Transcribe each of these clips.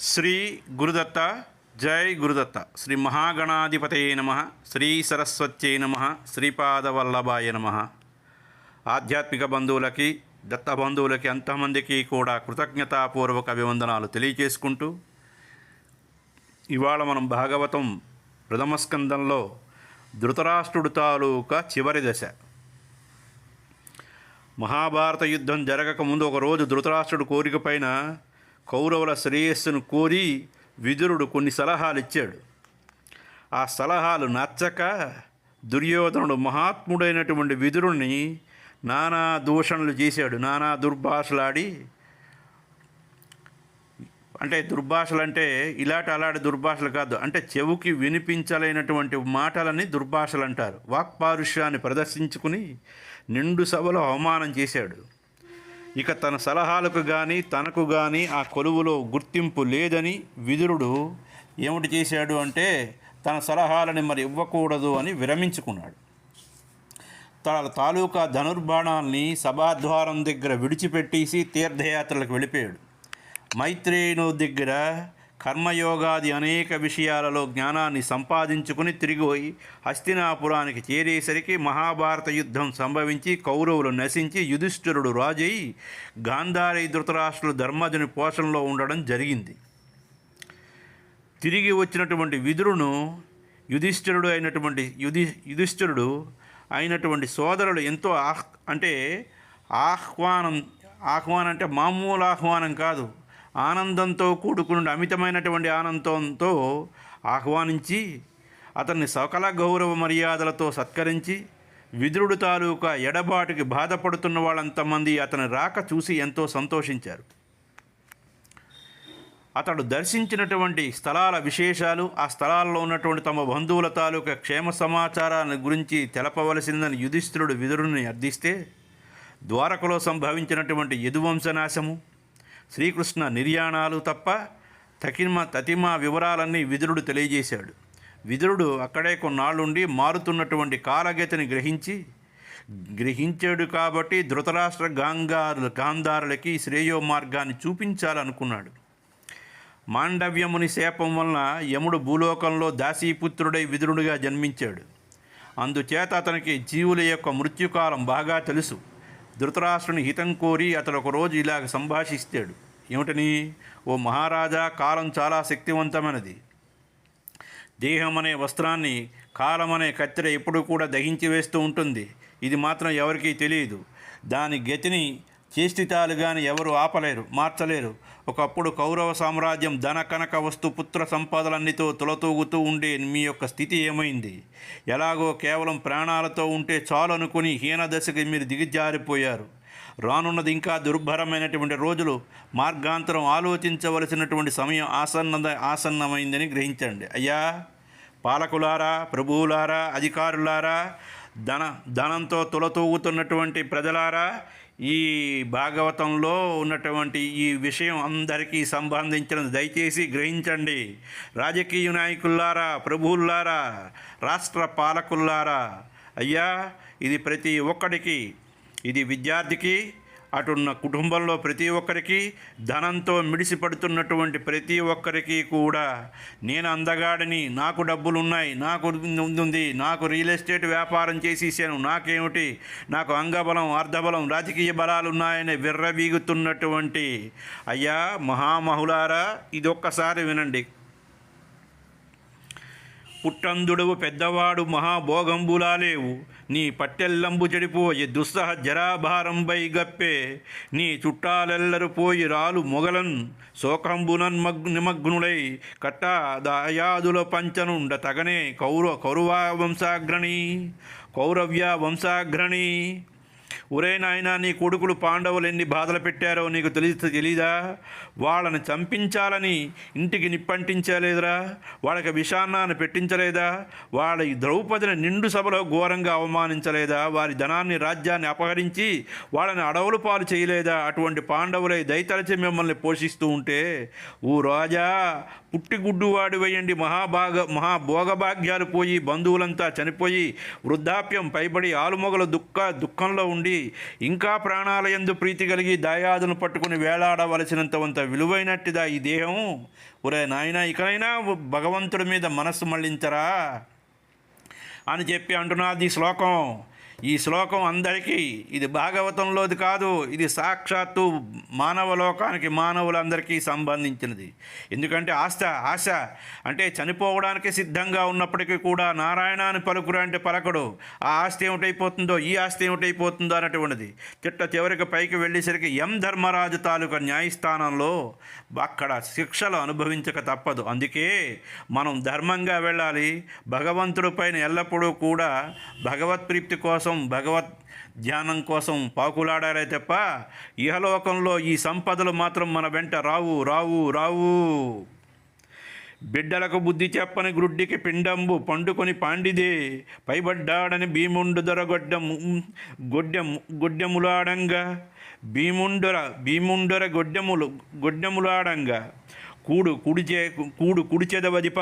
శ్రీ గురుదత్త జై గురుదత్త. శ్రీ మహాగణాధిపతయే నమ. శ్రీ సరస్వత్యై నమ. శ్రీపాదవల్లభాయ నమ. ఆధ్యాత్మిక బంధువులకి దత్త బంధువులకి అంతమందికి కూడా కృతజ్ఞతాపూర్వక అభివందనాలు తెలియజేసుకుంటూ ఇవాళ మనం భాగవతం ప్రథమ స్కందంలో ధృతరాష్ట్రుడు తాలూకా చివరి దశ. మహాభారత యుద్ధం జరగక ముందు ఒకరోజు ధృతరాష్ట్రుడు కోరిక పైన కౌరవుల శ్రేయస్సును కోరి విదురుడు కొన్ని సలహాలు ఇచ్చాడు ఆ సలహాలు నచ్చక దుర్యోధనుడు మహాత్ముడైనటువంటి విదురుణ్ణి నానా దూషణలు చేశాడు. నానా దుర్భాషలాడి అంటే దుర్భాషలు అంటే ఇలాంటి అలాంటి దుర్భాషలు కాదు. అంటే చెవుకి వినిపించలేనటువంటి మాటలని దుర్భాషలు అంటారు వాక్పారుష్యాన్ని ప్రదర్శించుకుని నిండు సభలో అవమానం చేశాడు. ఇక తన సలహాలకు కానీ తనకు కానీ ఆ కొలువులో గుర్తింపు లేదని విదురుడు ఏమిటి చేశాడు అంటే తన సలహాలని మరి ఇవ్వకూడదు అని విరమించుకున్నాడు. తన తాలూకా ధనుర్బాణాల్ని సభాద్వారం దగ్గర విడిచిపెట్టేసి తీర్థయాత్రలకు వెళ్ళిపోయాడు. మైత్రేయును దగ్గర కర్మయోగాది అనేక విషయాలలో జ్ఞానాన్ని సంపాదించుకుని తిరిగిపోయి హస్తినాపురానికి చేరేసరికి మహాభారత యుద్ధం సంభవించి కౌరవులు నశించి యుధిష్ఠిరుడు రాజై గాంధారి ధృతరాష్ట్రులు ధర్మజుని పోషణలో ఉండడం జరిగింది. తిరిగి వచ్చినటువంటి విదురును యుధిష్ఠిరుడు అయినటువంటి యుధి యుధిష్ఠిరుడు అయినటువంటి సోదరులు ఎంతో ఆహ్ అంటే ఆహ్వానం ఆహ్వానం అంటే మామూలు ఆహ్వానం కాదు. ఆనందంతో కూడుకుని అమితమైనటువంటి ఆనందంతో ఆహ్వానించి అతన్ని సకల గౌరవ మర్యాదలతో సత్కరించి విదురుడు తాలూకా ఎడబాటుకి బాధపడుతున్న వాళ్ళంతమంది అతని రాక చూసి ఎంతో సంతోషించారు. అతడు దర్శించినటువంటి స్థలాల విశేషాలు ఆ స్థలాల్లో ఉన్నటువంటి తమ బంధువుల తాలూకా క్షేమ సమాచారాన్ని గురించి తెలపవలసిందని యుధిష్ఠిరుడు విదురుని అర్థిస్తే ద్వారకలో సంభవించినటువంటి యదువంశనాశము శ్రీకృష్ణ నిర్యాణాలు తప్ప తకిమ తతిమ వివరాలన్నీ విదురుడు తెలియజేశాడు. విదురుడు అక్కడే కొన్నాళ్ళుండి మారుతున్నటువంటి కాలగతిని గ్రహించి గ్రహించాడు కాబట్టి ధృతరాష్ట్ర గాంగారు గాంధారులకి శ్రేయో మార్గాన్ని చూపించాలనుకున్నాడు. మాండవ్యముని శాపం వలన యముడు భూలోకంలో దాసీపుత్రుడై విదురుడిగా జన్మించాడు. అందుచేత అతనికి జీవుల యొక్క మృత్యుకాలం బాగా తెలుసు. ధృతరాష్ట్రుని హితం కోరి అతడు ఒకరోజు ఇలాగ సంభాషిస్తాడు. ఏమిటని? ఓ మహారాజా కాలం చాలా శక్తివంతమైనది. దేహం అనే వస్త్రాన్ని కాలం అనే కత్తెర ఎప్పుడు కూడా దహించి వేస్తూ ఉంటుంది. ఇది మాత్రం ఎవరికీ తెలియదు. దాని గతిని చేష్టితాలు కానీ ఎవరు ఆపలేరు మార్చలేరు. ఒకప్పుడు కౌరవ సామ్రాజ్యం ధన కనక వస్తు పుత్ర సంపదలన్నితో తులతూగుతూ ఉండే మీ యొక్క స్థితి ఏమైంది? ఎలాగో కేవలం ప్రాణాలతో ఉంటే చాలు అనుకుని హీన దశకి మీరు దిగజారిపోయారు. రానున్నది ఇంకా దుర్భరమైనటువంటి రోజులు. మార్గాంతరం ఆలోచించవలసినటువంటి సమయం ఆసన్న ఆసన్నమైందని గ్రహించండి. అయ్యా పాలకులారా ప్రభువులారా అధికారులారా ధన ధనంతో తులతూగుతున్నటువంటి ప్రజలారా ఈ భాగవతంలో ఉన్నటువంటి ఈ విషయం అందరికీ సంబంధించిన దయచేసి గ్రహించండి. రాజకీయ నాయకులారా ప్రభువుల్లారా రాష్ట్ర పాలకుల్లారా అయ్యా ఇది ప్రతి ఒక్కడికి ఇది విద్యార్థికి అటున్న కుటుంబంలో ప్రతి ఒక్కరికి ధనంతో మిడిసిపడుతున్నటువంటి ప్రతి ఒక్కరికి కూడా నేను అందగాడిని నాకు డబ్బులు ఉన్నాయి నాకు ఉంది నాకు రియల్ ఎస్టేట్ వ్యాపారం చేసేసాను నాకేమిటి? నాకు అంగబలం అర్ధబలం రాజకీయ బలాలు ఉన్నాయని విర్రవీగుతున్నటువంటి అయ్యా మహామహులారా ఇది ఒక్కసారి వినండి. పుట్టందుడవు పెద్దవాడు మహాభోగంబులాలేవు. నీ పట్టెల్లంబు చెడిపోయి దుస్సహ జరాభారంబై గప్పే నీ చుట్టాలెల్లరు పోయి రాలు మొగలన్ శోకంబునన్ మగ్ నిమగ్నుడై కట్టా దాయాదుల పంచనుండ తగనే కౌర కౌరవా వంశాగ్రణి కౌరవ్య వంశాగ్రణి. ఒరే నాయనా నీ కొడుకులు పాండవులు ఎన్ని బాధలు పెట్టారో నీకు తెలిస్తే తెలీదా? వాళ్ళని చంపించాలని ఇంటికి నిప్పంటించలేదురా. వాళ్ళకి విషాన్నాన్ని పెట్టించలేదా. వాళ్ళ ద్రౌపదిని నిండు సభలో ఘోరంగా అవమానించలేదా. వారి ధనాన్ని రాజ్యాన్ని అపహరించి వాళ్ళని అడవులు పాలు చేయలేదా. అటువంటి పాండవులై దయతలచి మిమ్మల్ని పోషిస్తూ ఉంటే ఓ రాజా పుట్టిగుడ్డు వాడి వేయండి. మహాభాగ మహాభోగభాగ్యాలు పోయి బంధువులంతా చనిపోయి వృద్ధాప్యం పైబడి ఆలుమొగల దుఃఖ దుఃఖంలో ఉండి ఇంకా ప్రాణాలయందు ప్రీతి కలిగి దాయాదును పట్టుకుని వేలాడవలసినంత వంత విలువైనట్టుదా ఈ దేహం? ఒరే నాయన ఇకనైనా భగవంతుడి మీద మనస్సు మళ్ళించరా? అని చెప్పి అంటున్నది శ్లోకం. ఈ శ్లోకం అందరికీ ఇది భాగవతంలోది కాదు ఇది సాక్షాత్తు మానవ లోకానికి మానవులందరికీ సంబంధించినది. ఎందుకంటే ఆశ ఆశ అంటే చనిపోవడానికి సిద్ధంగా ఉన్నప్పటికీ కూడా నారాయణ అని పలుకురు అంటే పలకడు. ఆ ఆస్తి ఏమిటైపోతుందో ఈ ఆస్తి ఏమిటైపోతుందో అన్నటువంటిది. చిట్ట చివరికి పైకి వెళ్ళేసరికి ఎం ధర్మరాజు తాలూకా న్యాయస్థానంలో అక్కడ శిక్షలు అనుభవించక తప్పదు. అందుకే మనం ధర్మంగా వెళ్ళాలి. భగవంతుడి పైన ఎల్లప్పుడూ కూడా భగవత్ ప్రీప్తి కోసం భగవత్ ధ్యానం కోసం పాకులాడారే తప్ప ఇహలోకంలో ఈ సంపదలు మాత్రం మన వెంట రావు రావు రావు. బిడ్డలకు బుద్ధి చెప్పని గ్రుడ్డికి పిండంబు పండుకొని పాండిదే. పైబడ్డాడని భీముండు దొరగొడ్డం గొడ్డెము గొడ్డెములాడంగా. భీముండొర భీముండొర గొడ్డెములు గొడ్డెములాడంగా. కూడు కుడిచే కూడు కుడిచెదవదిప.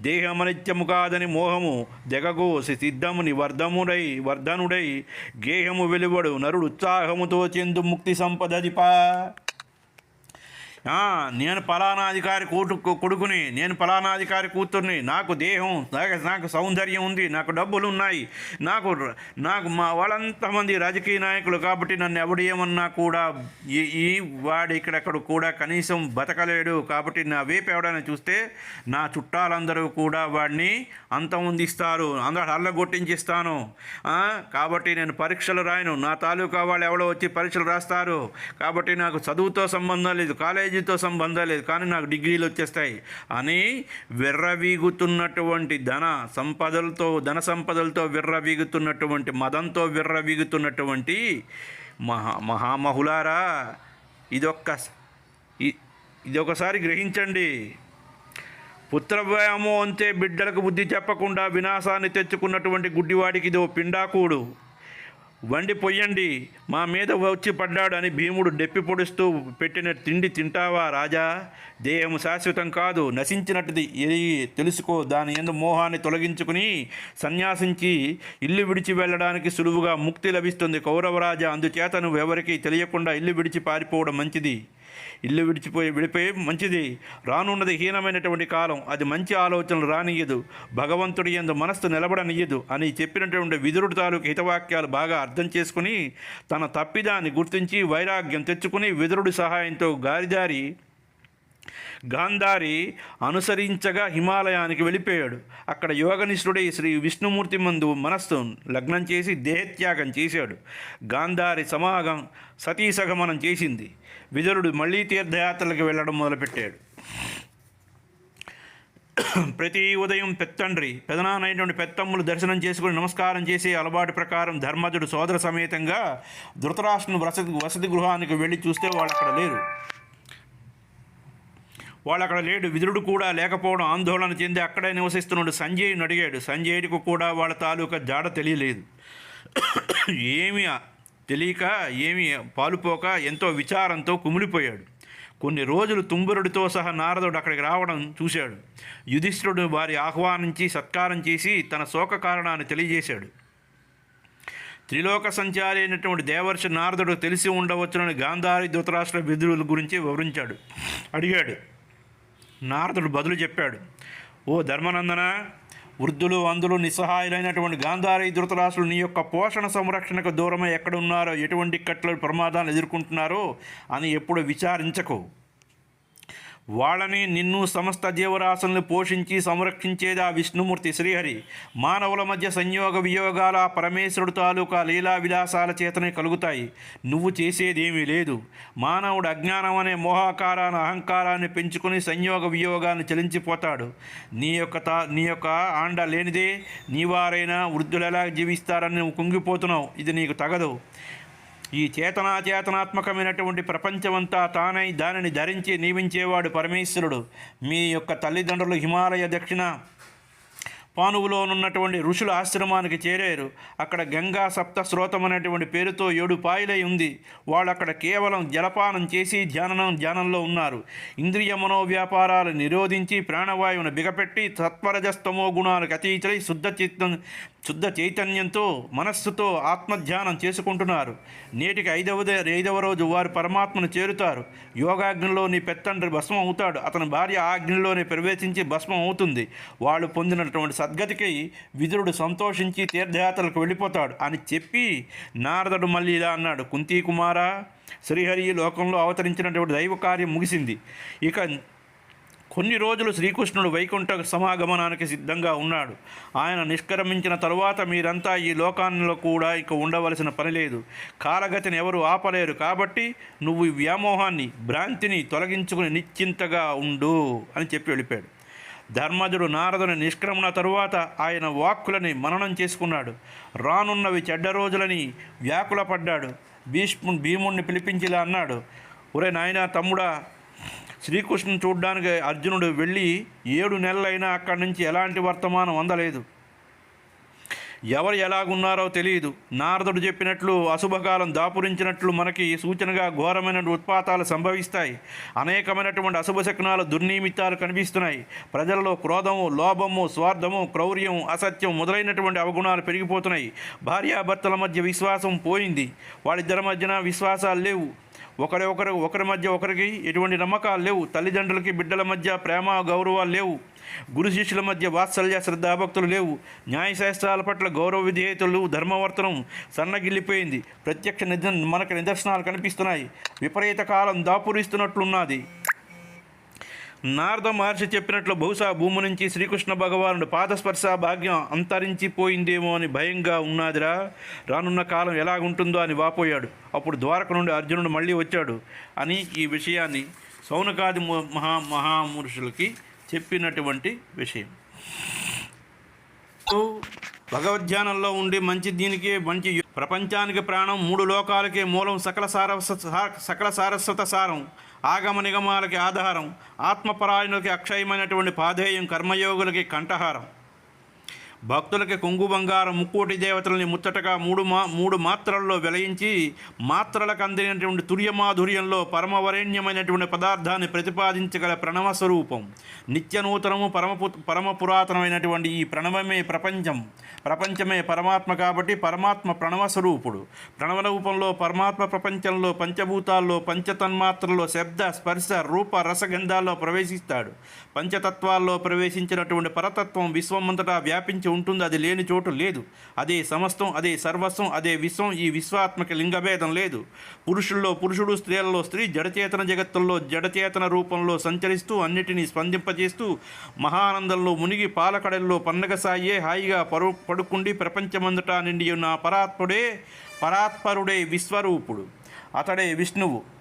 దేహమనిత్యము కాదని మోహము దెగగోసి సిద్ధముని వర్ధముడై వర్ధనుడై గేహము వెలువడు నరుడు ఉత్సాహముతో చెందు ముక్తి సంపదదిపా. నేను ఫలానా అధికారి కూటు కొడుకుని నేను ఫలానా అధికారి కూతుర్ని నాకు దేహం నాకు నాకు సౌందర్యం ఉంది నాకు డబ్బులు ఉన్నాయి నాకు నాకు మా వాళ్ళంతమంది రాజకీయ నాయకులు కాబట్టి నన్ను ఎవడు ఏమన్నా కూడా ఈ ఈ వాడు ఇక్కడెక్కడ కూడా కనీసం బతకలేడు కాబట్టి నా వేపు ఎవడైనా చూస్తే నా చుట్టాలందరూ కూడా వాడిని అంతమొందిస్తారు అందరూ అల్లగొట్టించిస్తాను. కాబట్టి నేను పరీక్షలు రాయను. నా తాలూకా వాళ్ళు ఎవడో వచ్చి పరీక్షలు రాస్తారు. కాబట్టి నాకు చదువుతో సంబంధం లేదు కాలేజీతో సంబంధం లేదు కానీ నాకు డిగ్రీలు వచ్చేస్తాయి. అని విర్రవీగుతున్నటువంటి ధన సంపదలతో ధన సంపదలతో విర్రవీగుతున్నటువంటి మదంతో విర్రవీగుతున్నటువంటి మహా మహామహులారా ఇదొక్క ఇది ఒకసారి గ్రహించండి. పుత్రవ్యామో అంతే బిడ్డలకు బుద్ధి చెప్పకుండా వినాశాన్ని తెచ్చుకున్నటువంటి గుడ్డివాడికి ఇదో పిండాకూడు. వండి పొయ్యండి మా మీద వచ్చి పడ్డాడు అని భీముడు డెప్పి పొడుస్తూ పెట్టిన తిండి తింటావా రాజా? దేహము శాశ్వతం కాదు నశించినట్టుది. ఇది తెలుసుకో దాని ఎందు మోహాన్ని తొలగించుకుని సన్యాసించి ఇల్లు విడిచి వెళ్ళడానికి సులువుగా ముక్తి లభిస్తుంది కౌరవరాజా అందుచేత నువ్వు ఎవరికీ తెలియకుండా ఇల్లు విడిచి పారిపోవడం మంచిది. ఇల్లు విడిచిపోయి విడిపోయి మంచిది. రానున్నది హీనమైనటువంటి కాలం. అది మంచి ఆలోచనలు రానియదు భగవంతుడి ఎందు మనస్సు నిలబడనియదు అని చెప్పినటువంటి విదురుడు తాలూకు హితవాక్యాలు బాగా అర్థం చేసుకుని తన తప్పిదాన్ని గుర్తించి వైరాగ్యం తెచ్చుకుని విదురుడి సహాయంతో గారిదారి గాంధారి అనుసరించగా హిమాలయానికి వెళ్ళిపోయాడు. అక్కడ యోగనిష్ఠుడై శ్రీ విష్ణుమూర్తి మందు మనస్సు లగ్నం చేసి దేహత్యాగం చేశాడు. గాంధారి సమాగం సతీసగమనం చేసింది. విదురుడు మళ్ళీ తీర్థయాత్రలకు వెళ్ళడం మొదలుపెట్టాడు. ప్రతి ఉదయం పెత్తండ్రి పెదనానైనటువంటి పెత్తమ్ములు దర్శనం చేసుకుని నమస్కారం చేసే అలవాటు ప్రకారం ధర్మజుడు సోదర సమేతంగా ధృతరాష్ట్రుని వసతి వసతి గృహానికి వెళ్ళి చూస్తే వాళ్ళు అక్కడ లేరు. వాళ్ళు అక్కడ లేడు. విదురుడు కూడా లేకపోవడం ఆందోళన చెంది అక్కడే నివసిస్తున్నాడు సంజయుని అడిగాడు. సంజయుడికి కూడా వాళ్ళ తాలూకా జాడ తెలియలేదు. ఏమి తెలియక ఏమి పాలుపోక ఎంతో విచారంతో కుమిలిపోయాడు. కొన్ని రోజులు తుంబురుడితో సహా నారదుడు అక్కడికి రావడం చూశాడు. యుధిష్ఠుడు వారి ఆహ్వానించి సత్కారం చేసి తన శోక కారణాన్ని తెలియజేశాడు. త్రిలోక సంచారి అయినటువంటి దేవర్షి నారదుడు తెలిసి ఉండవచ్చునని గాంధారి ధృతరాష్ట్ర విధుల గురించి వివరించాడు. అడిగాడు. నారదుడు బదులు చెప్పాడు. ఓ ధర్మనందన వృద్ధులు అందులు నిస్సహాయులైనటువంటి గాంధారి ధృతరాశులు నీ యొక్క పోషణ సంరక్షణకు దూరమై ఎక్కడున్నారో ఎటువంటి కట్ల ప్రమాదాలు ఎదుర్కొంటున్నారో అని ఎప్పుడు విచారించకు. వాళ్ళని నిన్ను సమస్త జీవరాశులను పోషించి సంరక్షించేది ఆ విష్ణుమూర్తి శ్రీహరి. మానవుల మధ్య సంయోగ వియోగాల పరమేశ్వరుడు తాలూకా లీలా విలాసాల చేతనే కలుగుతాయి. నువ్వు చేసేదేమీ లేదు. మానవుడు అజ్ఞానం అనే మోహాకారాన్ని అహంకారాన్ని పెంచుకుని సంయోగ వియోగాన్ని చలించిపోతాడు. నీ యొక్క తా నీ యొక్క ఆండ లేనిదే నీవారైనా వృద్ధులు ఎలా జీవిస్తారని నువ్వు కుంగిపోతున్నావు. ఇది నీకు తగదు. ఈ చేతనాచేతనాత్మకమైనటువంటి ప్రపంచమంతా తానై దానిని ధరించి నియమించేవాడు పరమేశ్వరుడు. మీ యొక్క తల్లిదండ్రులు హిమాలయ దక్షిణ పానువులోనున్నటువంటి ఋషుల ఆశ్రమానికి చేరారు. అక్కడ గంగా సప్త స్రోతం అనేటువంటి పేరుతో ఏడు పాయలై ఉంది. వాళ్ళు అక్కడ కేవలం జలపానం చేసి ధ్యానం ధ్యానంలో ఉన్నారు. ఇంద్రియ మనోవ్యాపారాలు నిరోధించి ప్రాణవాయువును బిగపెట్టి సత్వరజస్తమో గుణాలకు అతీతులై శుద్ధ చిత్తం శుద్ధ చైతన్యంతో మనస్సుతో ఆత్మధ్యానం చేసుకుంటున్నారు. నేటికి ఐదవ ఐదవ రోజు వారు పరమాత్మను చేరుతారు. యోగాగ్నిలో నీ పెత్తండ్రి భస్మం అవుతాడు అతని భార్య ఆగ్నిలోనే ప్రవేశించి భస్మం అవుతుంది వాళ్ళు పొందినటువంటి సద్గతికి విదురుడు సంతోషించి తీర్థయాత్రలకు వెళ్ళిపోతాడు. అని చెప్పి నారదుడు మళ్ళీ ఇలా అన్నాడు. కుంతీ కుమార శ్రీహరి లోకంలో అవతరించినటువంటి దైవ కార్యం ముగిసింది. ఇక కొన్ని రోజులు శ్రీకృష్ణుడు వైకుంఠ సమాగమనానికి సిద్ధంగా ఉన్నాడు. ఆయన నిష్క్రమించిన తరువాత మీరంతా ఈ లోకాల్లో కూడా ఇక ఉండవలసిన పని లేదు. కాలగతిని ఎవరు ఆపలేరు కాబట్టి నువ్వు ఈ వ్యామోహాన్ని భ్రాంతిని తొలగించుకుని నిశ్చింతగా ఉండు అని చెప్పి వెళ్ళిపోయాడు. ధర్మజుడు నారదుని నిష్క్రమణ తరువాత ఆయన వాక్కులని మననం చేసుకున్నాడు. రానున్నవి చెడ్డ రోజులని వ్యాకులపడ్డాడు. భీష్ము భీముణ్ణి పిలిపించిలా అన్నాడు. ఒరే నాయనా తమ్ముడా శ్రీకృష్ణుని చూడ్డానికి అర్జునుడు వెళ్ళి ఏడు నెలలైనా అక్కడి నుంచి ఎలాంటి వర్తమానం అందలేదు. ఎవరు ఎలాగున్నారో తెలియదు. నారదుడు చెప్పినట్లు అశుభకాలం దాపురించినట్లు మనకి సూచనగా ఘోరమైన ఉత్పాతాలు సంభవిస్తాయి. అనేకమైనటువంటి అశుభ శకునాలు దుర్నిమిత్తాలు కనిపిస్తున్నాయి. ప్రజలలో క్రోధము లోభము స్వార్థము క్రౌర్యం అసత్యం మొదలైనటువంటి అవగుణాలు పెరిగిపోతున్నాయి. భార్యాభర్తల మధ్య విశ్వాసం పోయింది. వాళ్ళిద్దరి మధ్యన విశ్వాసాలు లేవు. ఒకరి ఒకరు ఒకరి మధ్య ఒకరికి ఎటువంటి నమ్మకాలు లేవు. తల్లిదండ్రులకి బిడ్డల మధ్య ప్రేమ గౌరవాలు లేవు. గురు శిష్యుల మధ్య వాత్సల్య శ్రద్ధాభక్తులు లేవు. న్యాయశాస్త్రాల పట్ల గౌరవ విధేయతలు ధర్మవర్తనం సన్నగిల్లిపోయింది. ప్రత్యక్ష నిద మనకు నిదర్శనాలు కనిపిస్తున్నాయి. విపరీత కాలం దాపురిస్తున్నట్లున్నది. నారద మహర్షి చెప్పినట్లు బహుశా భూమి నుంచి శ్రీకృష్ణ భగవానుడు పాదస్పర్శ భాగ్యం అంతరించిపోయిందేమో అని భయంగా ఉన్నాదిరా. రానున్న కాలం ఎలాగుంటుందో అని వాపోయాడు. అప్పుడు ద్వారక నుండి అర్జునుడు మళ్ళీ వచ్చాడు అని ఈ విషయాన్ని సౌనకాది మహా మహామురుషులకి చెప్పినటువంటి విషయం. భగవద్ధ్యానంలో ఉండి మంచి దీనికి మంచి ప్రపంచానికి ప్రాణం మూడు లోకాలకే మూలం సకల సారస్వత సకల సారస్వత సారం. ఆగమ నిగమాలకి ఆధారం ఆత్మపరాయణులకి అక్షయమైనటువంటి పాధేయం కర్మయోగులకి కంఠహారం. భక్తులకి కొంగు బంగారం ముక్కోటి దేవతలని ముచ్చటగా మూడు మా మూడు మాత్రల్లో వెలయించి మాత్రలకు అందినటువంటి తుర్యమాధుర్యంలో పరమవరేణ్యమైనటువంటి పదార్థాన్ని ప్రతిపాదించగల ప్రణవ స్వరూపం. నిత్య నూతనము పరమ పు- పరమ పురాతనమైనటువంటి ఈ ప్రణవమే ప్రపంచం. ప్రపంచమే పరమాత్మ కాబట్టి పరమాత్మ ప్రణవ స్వరూపుడు. ప్రణవ రూపంలో పరమాత్మ ప్రపంచంలో పంచభూతాల్లో పంచతన్మాత్రల్లో శబ్ద స్పర్శ రూప రసగంధాల్లో ప్రవేశిస్తాడు. పంచతత్వాల్లో ప్రవేశించినటువంటి పరతత్వం విశ్వమంతటా వ్యాపించి ఉంటుంది. అది లేని చోటు లేదు. అదే సమస్తం అదే సర్వస్వం అదే విశ్వం ఈ విశ్వాత్మక లింగభేదం లేదు. పురుషుల్లో పురుషుడు స్త్రీలలో స్త్రీ జడచేతన జగత్తుల్లో జడచేతన రూపంలో సంచరిస్తూ అన్నిటినీ స్పందింపజేస్తూ మహానందంలో మునిగి పాలకడల్లో పన్నగ సాయే హాయిగా పరు పడుకుండి ప్రపంచమంతటా నిండి ఉన్న పరాత్ముడే పరాత్పరుడే విశ్వరూపుడు. అతడే విష్ణువు.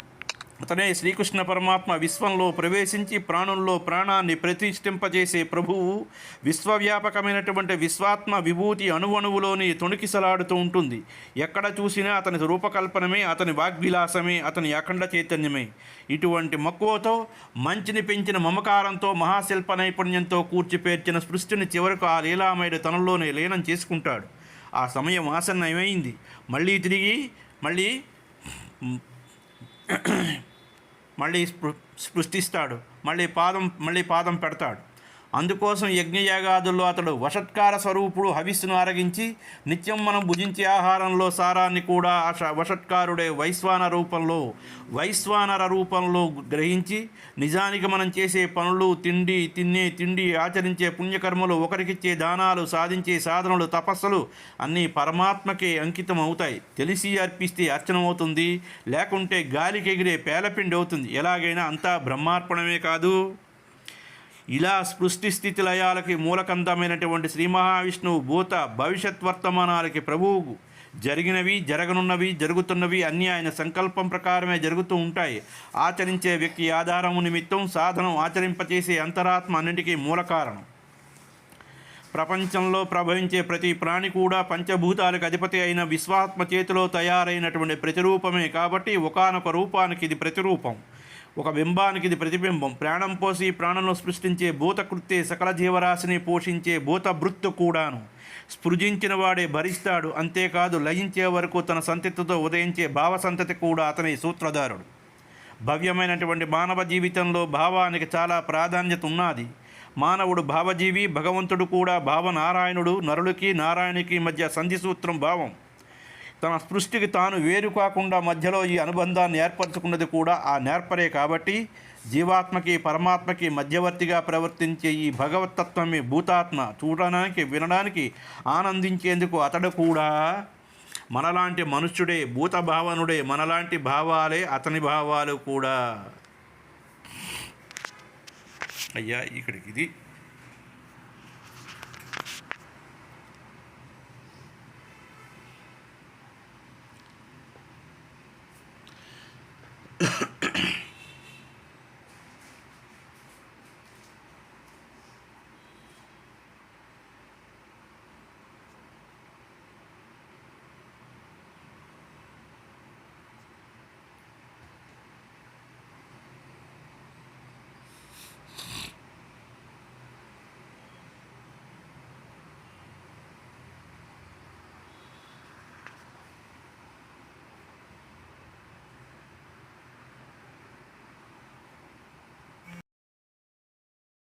అతనే శ్రీకృష్ణ పరమాత్మ విశ్వంలో ప్రవేశించి ప్రాణుల్లో ప్రాణాన్ని ప్రతిష్ఠింపజేసే ప్రభువు విశ్వవ్యాపకమైనటువంటి విశ్వాత్మ విభూతి అణువణువులోని తొణికిసలాడుతూ ఉంటుంది. ఎక్కడ చూసినా అతని రూపకల్పనమే అతని వాగ్విలాసమే అతని అఖండ చైతన్యమే. ఇటువంటి మక్కువతో మంచిని పెంచిన మమకారంతో మహాశిల్ప నైపుణ్యంతో కూర్చిపేర్చిన సృష్టిని చివరకు ఆ లీలామయుడు తనలోనే లీనం చేసుకుంటాడు. ఆ సమయం ఆసన్నమైంది. మళ్ళీ తిరిగి మళ్ళీ మళ్ళీ స్పృ స్పృష్టిస్తాడు. మళ్ళీ పాదం మళ్ళీ పాదం పెడతాడు. అందుకోసం యజ్ఞయాగాదుల్లో అతడు వషత్కార స్వరూపుడు హవిస్సును అరగించి నిత్యం మనం భుజించే ఆహారంలో సారాన్ని కూడా ఆ వషత్కారుడే వైశ్వాన రూపంలో వైశ్వానర రూపంలో గ్రహించి నిజానికి మనం చేసే పనులు తిండి తిన్నే తిండి ఆచరించే పుణ్యకర్మలు ఒకరికిచ్చే దానాలు సాధించే సాధనలు తపస్సులు అన్నీ పరమాత్మకే అంకితం అవుతాయి తెలిసి అర్పిస్తే అర్చన అవుతుంది లేకుంటే గాలికి ఎగిరే పేలపిండి అవుతుంది. ఎలాగైనా అంతా బ్రహ్మార్పణమే కాదు. ఇలా సృష్టి స్థితి లయాలకి మూలకందమైనటువంటి శ్రీ మహావిష్ణువు భూత భవిష్యత్ వర్తమానాలకి ప్రభువు జరిగినవి జరగనున్నవి జరుగుతున్నవి అన్నీ ఆయన సంకల్పం ప్రకారమే జరుగుతూ ఉంటాయి. ఆచరించే వ్యక్తి ఆధారము నిమిత్తం సాధనం ఆచరింపచేసే అంతరాత్మ అన్నిటికీ మూల కారణం ప్రపంచంలో ప్రభవించే ప్రతి ప్రాణి కూడా పంచభూతాలకు అధిపతి అయిన విశ్వాత్మ చేతిలో తయారైనటువంటి ప్రతిరూపమే కాబట్టి ఒకానొక రూపానికి ఇది ప్రతిరూపం. ఒక బింబానికి ఇది ప్రతిబింబం. ప్రాణం పోసి ప్రాణంలో సృష్టించే భూతకృత్యే సకల జీవరాశిని పోషించే భూతభృత్తు కూడాను. స్పృజించిన వాడే భరిస్తాడు అంతేకాదు లయించే వరకు తన సంతతితో ఉదయించే భావ సంతతి కూడా అతని సూత్రధారుడు. భవ్యమైనటువంటి మానవ జీవితంలో భావానికి చాలా ప్రాధాన్యత ఉన్నది. మానవుడు భావజీవి భగవంతుడు కూడా భావనారాయణుడు నరుడికి నారాయణునికి మధ్య సంధి సూత్రం భావం. తన సృష్టికి తాను వేరు కాకుండా మధ్యలో ఈ అనుబంధాన్ని ఏర్పరచుకున్నది కూడా ఆ నేర్పరే కాబట్టి జీవాత్మకి పరమాత్మకి మధ్యవర్తిగా ప్రవర్తించే ఈ భగవతత్వమే భూతాత్మ. చూడడానికి వినడానికి ఆనందించేందుకు అతడు కూడా మనలాంటి మనుష్యుడే భూత భావనుడే మనలాంటి భావాలే అతని భావాలు కూడా. అయ్యా ఇక్కడికి ఇది